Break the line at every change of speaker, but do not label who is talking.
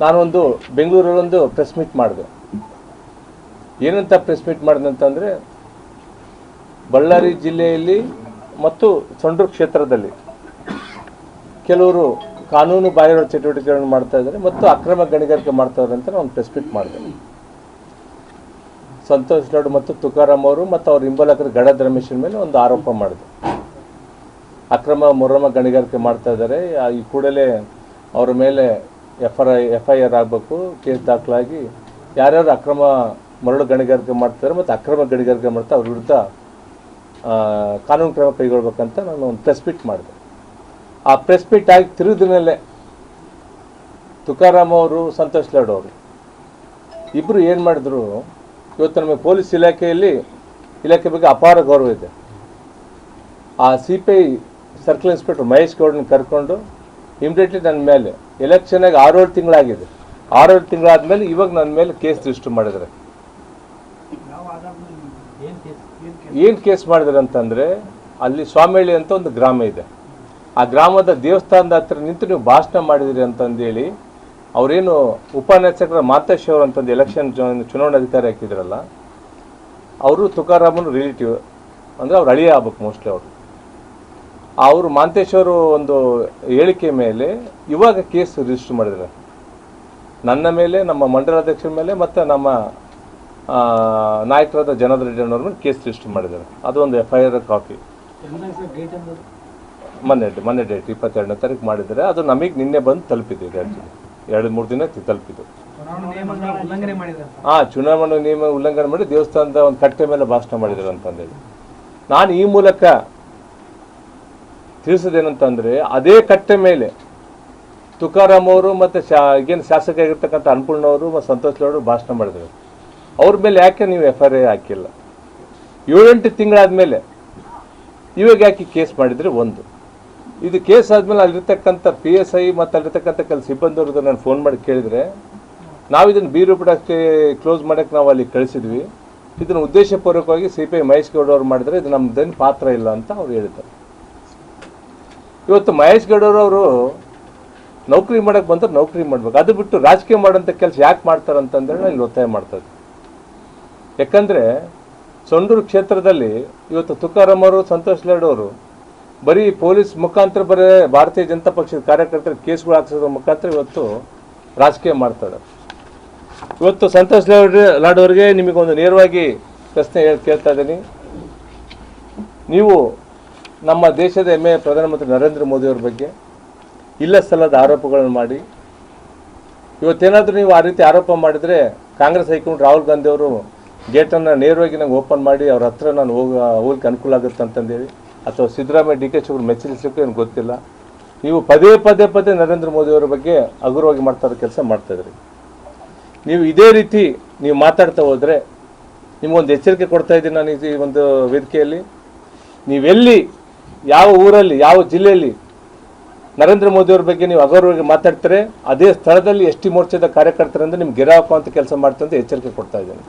ನಾನೊಂದು ಬೆಂಗಳೂರಲ್ಲೊಂದು press meet ಮಾಡಿದೆ. ಏನಂತ ಪ್ರೆಸ್ ಮೀಟ್ ಮಾಡಿದೆ ಅಂತಂದರೆ, ಬಳ್ಳಾರಿ ಜಿಲ್ಲೆಯಲ್ಲಿ ಮತ್ತು ಸಂಡೂರು ಕ್ಷೇತ್ರದಲ್ಲಿ ಕೆಲವರು ಕಾನೂನು ಬಾಹಿರ ಚಟುವಟಿಕೆಗಳನ್ನು ಮಾಡ್ತಾ ಇದ್ದಾರೆ ಮತ್ತು ಅಕ್ರಮ ಗಣಿಗಾರಿಕೆ ಮಾಡ್ತಾ ಅಂತ ನಾನು ಪ್ರೆಸ್ ಮೀಟ್ ಮಾಡಿದೆ. ಸಂತೋಷ್ ನಾಡು ಮತ್ತು ತುಕಾರಾಮ್ ಅವರು ಮತ್ತು ಅವ್ರ ಹಿಂಬಲಕರ ಗಡದ ರಮೇಶನ್ ಮೇಲೆ ಒಂದು ಆರೋಪ ಮಾಡಿದೆ. ಅಕ್ರಮ ಮೊರಮ ಗಣಿಗಾರಿಕೆ ಮಾಡ್ತಾ ಇದ್ದಾರೆ. ಈ ಕೂಡಲೇ ಅವರ ಮೇಲೆ F R I F I R ಆಗಬೇಕು, ಕೇಸ್ ದಾಖಲಾಗಿ ಯಾರ್ಯಾರು ಅಕ್ರಮ ಮರಳು ಗಣಿಗಾರಿಕೆ ಮಾಡ್ತಾರೆ ಮತ್ತು ಅಕ್ರಮ ಗಣಿಗಾರಿಕೆ ಮಾಡ್ತಾ ಅವ್ರ ವಿರುದ್ಧ ಕಾನೂನು ಕ್ರಮ ಕೈಗೊಳ್ಬೇಕಂತ ನಾನು ಒಂದು ಪ್ರೆಸ್ ಮೀಟ್ ಮಾಡಿದೆ. ಆ ಪ್ರೆಸ್ ಮೀಟ್ ಆಗಿ ತಿರುಗಿದ್ರಲ್ಲೇ ತುಕಾರಾಮ್ ಅವರು, ಸಂತೋಷ್ ಲಾಡ್ ಅವರು ಇಬ್ಬರು ಏನು ಮಾಡಿದ್ರು, ಇವತ್ತು ನಮಗೆ ಪೊಲೀಸ್ ಇಲಾಖೆಯಲ್ಲಿ, ಇಲಾಖೆ ಬಗ್ಗೆ ಅಪಾರ ಗೌರವ ಇದೆ. ಆ C P I circle inspector Mahesh ಗೌಡನ ಕರ್ಕೊಂಡು ಇಮಿಡಿಯೇಟ್ಲಿ ನನ್ನ ಮೇಲೆ ಎಲೆಕ್ಷನಾಗಿ ಆರೇಳು ತಿಂಗಳಾಗಿದೆ. ಆರೇಳು ತಿಂಗಳಾದ್ಮೇಲೆ ಇವಾಗ ನನ್ನ ಮೇಲೆ ಕೇಸ್ ರಿಜಿಸ್ಟರ್ ಮಾಡಿದ್ದಾರೆ. ಏನು ಕೇಸ್ ಮಾಡಿದ್ದಾರೆ ಅಂತಂದರೆ, ಅಲ್ಲಿ ಸ್ವಾಮಿಹಳ್ಳಿ ಅಂತ ಒಂದು ಗ್ರಾಮ ಇದೆ. ಆ ಗ್ರಾಮದ ದೇವಸ್ಥಾನದ ಹತ್ರ ನಿಂತು ನೀವು ಭಾಷಣ ಮಾಡಿದಿರಿ ಅಂತಂದೇಳಿ, ಅವರೇನು ಉಪನ್ಯಾಸಕರ ಮಾತೇಶ್ ಅವರು ಅಂತಂದು ಎಲೆಕ್ಷನ್ ಚುನಾವಣಾಧಿಕಾರಿ ಹಾಕಿದ್ರಲ್ಲ, ಅವರು ತುಕಾರಾಮನ ರಿಲೇಟಿವ್ ಅಂದರೆ ಅವ್ರು ಅಳಿಯ ಆಗ್ಬೇಕು ಮೋಸ್ಟ್ಲಿ ಅವರು. ಅವರು ಮಾಂತೇಶ್ವರು ಒಂದು ಹೇಳಿಕೆ ಮೇಲೆ ಇವಾಗ ಕೇಸ್ ರಿಜಿಸ್ಟರ್ ಮಾಡಿದ್ದಾರೆ. ನನ್ನ ಮೇಲೆ ನಮ್ಮ ಮಂಡಲಾಧ್ಯಕ್ಷರ ಮೇಲೆ ಮತ್ತು ನಮ್ಮ ನಾಯಕರಾದ ಜನಾರ್ದನ್ ರೆಡ್ಡಿ ಅವ್ರ ಮೇಲೆ ಕೇಸ್ ರಿಜಿಸ್ಟರ್ ಮಾಡಿದ್ದಾರೆ. ಅದು ಒಂದು ಎಫ್ ಐ ಆರ್ ಕಾಪಿ. ಮೊನ್ನೆ ಮೊನ್ನೆ ಡೇಟ್ ಇಪ್ಪತ್ತೆರಡನೇ ತಾರೀಕು ಮಾಡಿದ್ದಾರೆ. ಅದು ನಮಗೆ ನಿನ್ನೆ ಬಂದು ತಲುಪಿದೆ ಆ್ಯಕ್ಚುಲಿ ಎರಡು ಮೂರು ದಿನ ತಲುಪಿದ್ದು. ಹಾಂ ಚುನಾವಣಾ ನಿಯಮ ಉಲ್ಲಂಘನೆ ಮಾಡಿ ದೇವಸ್ಥಾನದ ಒಂದು ಕಟ್ಟೆ ಮೇಲೆ ಭಾಷಣ ಮಾಡಿದ್ದಾರೆ ಅಂತಂದೇಳಿ. ನಾನು ಈ ಮೂಲಕ ತಿಳಿಸೋದೇನಂತಂದ್ರೆ ಅದೇ ಕಟ್ಟೆ ಮೇಲೆ ತುಕಾರಾಮ್ ಅವರು ಮತ್ತು ಶಾ, ಈಗೇನು ಶಾಸಕ ಆಗಿರ್ತಕ್ಕಂಥ ಅನ್ಪೂರ್ಣ ಅವರು ಮತ್ತು ಸಂತೋಷ್ ಅವರು ಭಾಷಣ ಮಾಡಿದ್ರು. ಅವ್ರ ಮೇಲೆ ಯಾಕೆ ನೀವು ಎಫ್ ಐ ಆರ್ ಹಾಕಿಲ್ಲ? ಏಳೆಂಟು ತಿಂಗಳಾದ್ಮೇಲೆ ಇವಾಗ ಯಾಕೆ ಕೇಸ್ ಮಾಡಿದ್ರೆ ಒಂದು? ಇದು ಕೇಸ್ ಆದಮೇಲೆ ಅಲ್ಲಿರ್ತಕ್ಕಂಥ ಪಿ ಎಸ್ ಐ ಮತ್ತು ಅಲ್ಲಿರ್ತಕ್ಕಂಥ ಕೆಲ ಸಿಬ್ಬಂದಿಯವ್ರದ್ದು ನಾನು ಫೋನ್ ಮಾಡಿ ಕೇಳಿದರೆ ನಾವು ಇದನ್ನು ಬೀರು ಬಿಡೋಕ್ಕೆ ಕ್ಲೋಸ್ ಮಾಡೋಕ್ಕೆ ನಾವು ಅಲ್ಲಿ ಕಳಿಸಿದ್ವಿ. ಇದನ್ನು ಉದ್ದೇಶಪೂರ್ವಕವಾಗಿ C P I Mahesh Gowda ಅವ್ರು ಮಾಡಿದರೆ ಇದು ನಮ್ಮದೇನು ಪಾತ್ರ ಇಲ್ಲ ಅಂತ ಅವ್ರು ಹೇಳಿದ್ದಾರೆ ಇವತ್ತು ಮಹೇಶ್ ಗೌಡರು ಅವರು ನೌಕರಿ ಮಾಡೋಕ್ಕೆ ಬಂದ್ರೆ ನೌಕರಿ ಮಾಡ್ಬೇಕು. ಅದು ಬಿಟ್ಟು ರಾಜಕೀಯ ಮಾಡೋಂಥ ಕೆಲಸ ಯಾಕೆ ಮಾಡ್ತಾರೆ ಅಂತಂದೇಳಿ ಇಲ್ಲಿ ಒತ್ತಾಯ ಮಾಡ್ತಾ ಇದ್ದೀನಿ ಯಾಕಂದರೆ ಸೊಂಡೂರು ಕ್ಷೇತ್ರದಲ್ಲಿ ಇವತ್ತು ತುಕಾರಾಮ್ ಅವರು, ಸಂತೋಷ್ ಲಾಡವರು ಬರೀ ಪೊಲೀಸ್ ಮುಖಾಂತರ ಬರೀ ಭಾರತೀಯ ಜನತಾ ಪಕ್ಷದ ಕಾರ್ಯಕರ್ತರ ಕೇಸ್ಗಳು ಹಾಕ್ಸೋದ್ರ ಮುಖಾಂತರ ಇವತ್ತು ರಾಜಕೀಯ ಮಾಡ್ತಾರೆ ಇವತ್ತು ಸಂತೋಷ್ ಲಾಡ್ ಲಾಡ್ ಅವರಿಗೆ ನಿಮಗೊಂದು ನೇರವಾಗಿ ಪ್ರಶ್ನೆ ಹೇಳಿ ಕೇಳ್ತಾ ಇದ್ದೀನಿ. ನೀವು ನಮ್ಮ ದೇಶದ ಹೆಮ್ಮೆಯ ಪ್ರಧಾನಮಂತ್ರಿ ನರೇಂದ್ರ ಮೋದಿಯವ್ರ ಬಗ್ಗೆ. ಇಲ್ಲ ಸಲ್ಲದ ಆರೋಪಗಳನ್ನು ಮಾಡಿ. ಇವತ್ತೇನಾದರೂ ನೀವು ಆ ರೀತಿ ಆರೋಪ ಮಾಡಿದರೆ ಕಾಂಗ್ರೆಸ್ ಹೈಕಮಾಂಡ್ ರಾಹುಲ್ ಗಾಂಧಿ ಅವರು ಗೇಟನ್ನು ನೇರವಾಗಿ ನಂಗೆ ಓಪನ್ ಮಾಡಿ ಅವ್ರ ಹತ್ರ ನಾನು ಹೋಗ, ಹೋಗ್ಲಿಕ್ಕೆ ಅನುಕೂಲ ಆಗುತ್ತೆ ಅಂತಂದೇಳಿ. ಅಥವಾ ಸಿದ್ದರಾಮಯ್ಯ, ಡಿ ಕೆ ಶಿವರು ಮೆಚ್ಚರಿಸಲಿಕ್ಕೆ ಏನು ಗೊತ್ತಿಲ್ಲ. ನೀವು ಪದೇ ಪದೇ ಪದೇ ನರೇಂದ್ರ ಮೋದಿಯವರ ಬಗ್ಗೆ ಹಗುರವಾಗಿ ಮಾಡ್ತಾ ಇರೋ ಕೆಲಸ ಮಾಡ್ತಾಯಿದ್ರಿ ನೀವು ಇದೇ ರೀತಿ ನೀವು ಮಾತಾಡ್ತಾ ಹೋದರೆ ನಿಮಗೊಂದು ಎಚ್ಚರಿಕೆ ಕೊಡ್ತಾ ಇದ್ದೀನಿ ನಾನು ಈ ಒಂದು ವೇದಿಕೆಯಲ್ಲಿ. ನೀವೆಲ್ಲಿ ಯಾವ ಊರಲ್ಲಿ, ಯಾವ ಜಿಲ್ಲೆಯಲ್ಲಿ ನರೇಂದ್ರ ಮೋದಿಯವ್ರ ಬಗ್ಗೆ ನೀವು ಅಗೌರವಾಗಿ ಮಾತಾಡ್ತಾರೆ, ಅದೇ ಸ್ಥಳದಲ್ಲಿ ಎಸ್ ಟಿ ಮೋರ್ಚಾದ ಕಾರ್ಯಕರ್ತರಿಂದ ನಿಮ್ಗೆ ಗೆರೆ ಅಂತ ಕೆಲಸ ಮಾಡ್ತಂತ ಎಚ್ಚರಿಕೆ ಕೊಡ್ತಾ ಇದ್ದೀನಿ.